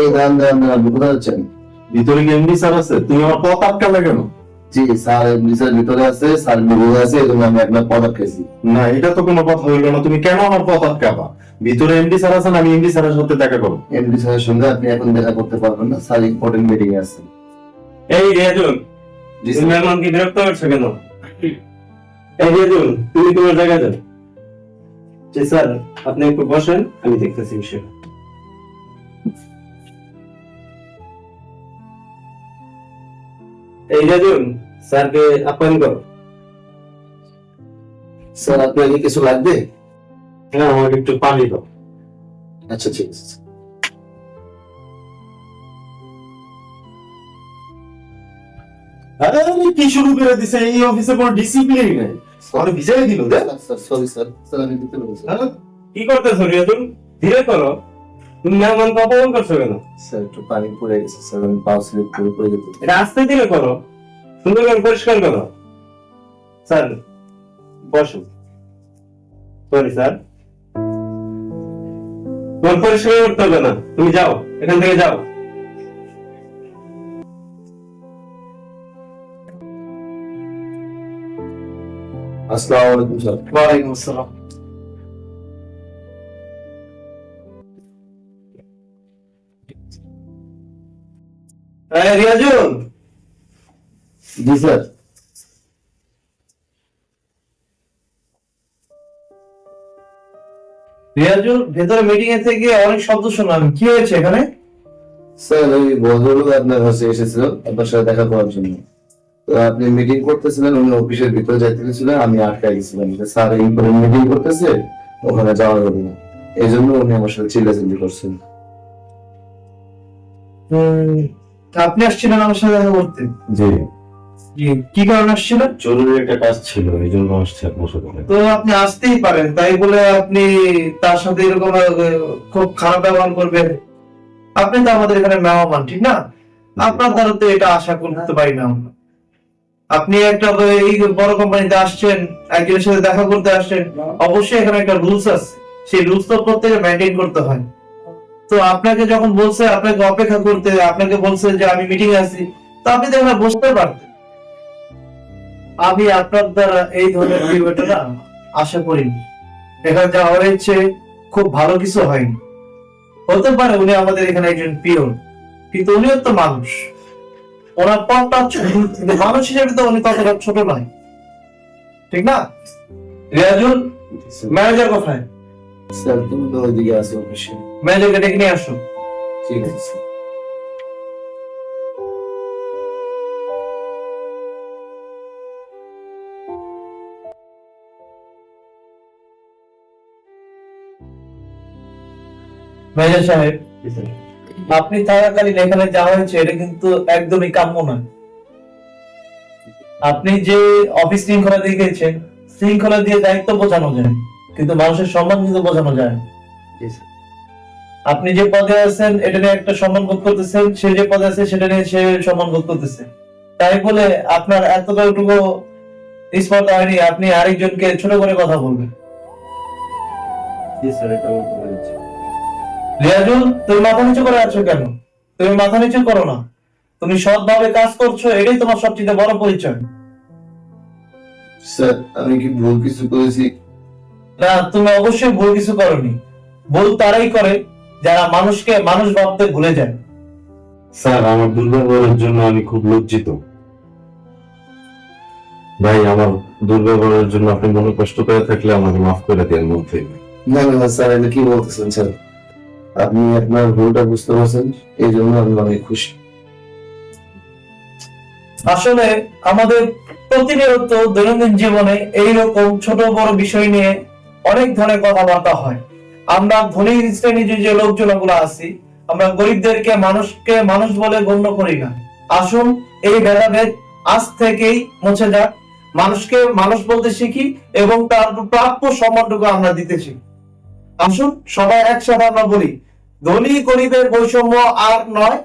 এই দান দান দান কোথায় যাচ্ছেন? ভিতরে কি এমডি স্যার আছে। তুমি আমার পথ আটকালে কেন? জি স্যার নিচের ভিতরে আছে স্যার মিডিয়ে আছে এই জন্য আমি আপনার পদক খেয়েছি না এটা তো কোনো কথা হইল না। তুমি কেন আমার পথ আটকাবা? ভিতরে এমডি স্যার আছেন আমি এমডি স্যারের সাথে দেখা করব। এমডি স্যারের সঙ্গে আপনি এখন দেখা করতে পারবেন না। স্যার ইম্পর্টেন্ট মিটিং এ আছে। এই রিয়াজুল তুমি স্যার। বিরক্ত করছ কেন? এই রিয়াজুল তুমি তোমার জায়গায় যাও। জি স্যার আপনি একটু বসেন আমি দেখতেছি বিষয়টা। এই রিয়াজুল স্যারকে আপ্যায়ন করো। স্যার আপনার কি কিছু লাগবে? হ্যাঁ আমাকে একটু পানি দাও। আচ্ছা ঠিক আছে আরে কি শুরু করে দিছে? এই অফিসে কোনো ডিসিপ্লিন নেই। আমার ভিজাই দিল স্যার সরি স্যার স্যার আমি দিতে স্যার। হ্যাঁ? কি করতেছো রিয়াজুল? ধীরে করো। তুমি মেহমানকে অপমান করছ কেন? স্যার একটু পানি পড়ে গেছে স্যার আমি পাও স্লিপ করে পড়ে যেতে এটা আস্তে ধীরে করো। সুন্দর করে পরিষ্কার করো। স্যার বসুন। Sorry sir. তোমার পরিষ্কার করতে হবে না। তুমি যাও এখান থেকে যাও। আসসালামু আলাইকুম স্যার। ওয়ালাইকুম আসসালাম। রিয়াজুল জি স্যার। রিয়াজুল ভেতরে মিটিং এ থেকে অনেক শব্দ শুনলাম। কি হয়েছে এখানে? স্যার ওই ভদ্রলোক আপনার কাছে এসেছিল আপনার সাথে দেখা করার জন্য। তো আপনি মিটিং করতেছিলেন উনি অফিসের ভিতরে যাইতে গেছিলেন আমি আটকাই গেছিলাম। স্যার এই মিটিং করতেছে ওখানে যাওয়া যাবে না। এই জন্য উনি আমার সাথে চিল্লাচিল্লি করছেন। আপনি আসছিলেন আমার সাথে দেখা করতে? জি। কি কারণে আসছিলেন জরুরি একটা কাজ ছিল এই জন্য আসছে তো আপনি আসতেই পারেন তাই বলে আপনি তার সাথে এরকম খুব খারাপ ব্যবহার করবেন। আপনি তো আমাদের এখানে মেহমান ঠিক না? আপনার দ্বারা তো এটা আশা করতে পারি না আমরা। আপনি একটা এই বড় কোম্পানিতে আসছেন একজনের সাথে দেখা করতে আসছেন অবশ্যই এখানে একটা রুলস আছে। সেই রুলস তো প্রত্যেকে মেনটেন করতে হয়। তো আপনাকে যখন বলছে, আপনাকে অপেক্ষা করতে, আপনাকে বলছে যে আমি মিটিং আছি, তো আপনি তো বসতে পারতেন। আমি আপনার দ্বারা এই ধরনের বিহেভিয়ারটা আশা করিনি। এখানে যা হয়েছে খুব ভালো কিছু হয়নি। হতে পারে উনি আমাদের এখানে একজন পিয়ন কিন্তু উনিও তো মানুষ। ওনার পথটা ছোট মানুষ হিসেবে তো উনি ততটা ছোট নয়। ঠিক না? রিয়াজুল ম্যানেজার কোথায়? স্যার তুমি তো ওইদিকে আছো অফিসে। ম্যানেজারকে ডেকে নিয়ে আসো। ঠিক আছে স্যার। ম্যানেজার সাহেব আপনি থাকাকালীন এখানে যা হয়েছে এটা কিন্তু একদমই কাম্য নয়। আপনি যে অফিস শৃঙ্খলা দেখিয়েছেন শৃঙ্খলা দিয়ে দায়িত্ব বোঝানো যায়। কিন্তু মানুষের সম্মান কিন্তু বোঝানো যায় না। জি স্যার। আপনি যে পদে আছেন এটা নিয়ে একটা সম্মান বোধ করতেছেন সে যে পদে আছে সেটা নিয়ে সে সম্মান বোধ করতেছে। তাই বলে আপনার এতটুকু স্পর্ধা হয়নি আপনি আরেকজনকে ছোট করে কথা বলবেন। জি স্যার এটা বলতে পেরেছি। রিয়াজুল তুমি মাথা নিচু করে আছো কেন? তুমি মাথা নিচু করো না। তুমি সৎভাবে কাজ করছ এটাই তোমার সবচেয়ে বড় পরিচয়। স্যার আমি কি ভুল কিছু করেছি? না তুমি অবশ্যই ভুল কিছু করনি। ভুল তারাই করে যারা মানুষকে মানুষ ভাবতে ভুলে যায়। স্যার আমার দুর্ব্যবহারের জন্য আমি খুব লজ্জিত। ভাই আমার দুর্ব্যবহারের জন্য আপনি মনে কষ্ট করে থাকলে আমাকে মাফ করে দেন মন থেকে না না না স্যার এটা কি বলতেছেন স্যার? আপনি আপনার ভুলটা বুঝতে পারছেন এই জন্য আমি অনেক খুশি। আসলে আমাদের প্রতিনিয়ত দৈনন্দিন জীবনে এইরকম ছোট বড় বিষয় নিয়ে অনেক ধরনের কথাবার্তা হয়। আমরা ধনী শ্রেণির যে লোকজনগুলো আছি, আমরা গরিবদেরকে মানুষকে মানুষ বলে গণ্য করি না। আসুন এই ভেদাভেদ আজ থেকেই মুছে যাক। মানুষকে মানুষ বলতে শিখি এবং তার প্রাপ্য সম্মানটুকু আমরা দিতে শিখি। আসুন সবাই একসাথে আমরা বলি, ধনী গরিবের বৈষম্য আর নয়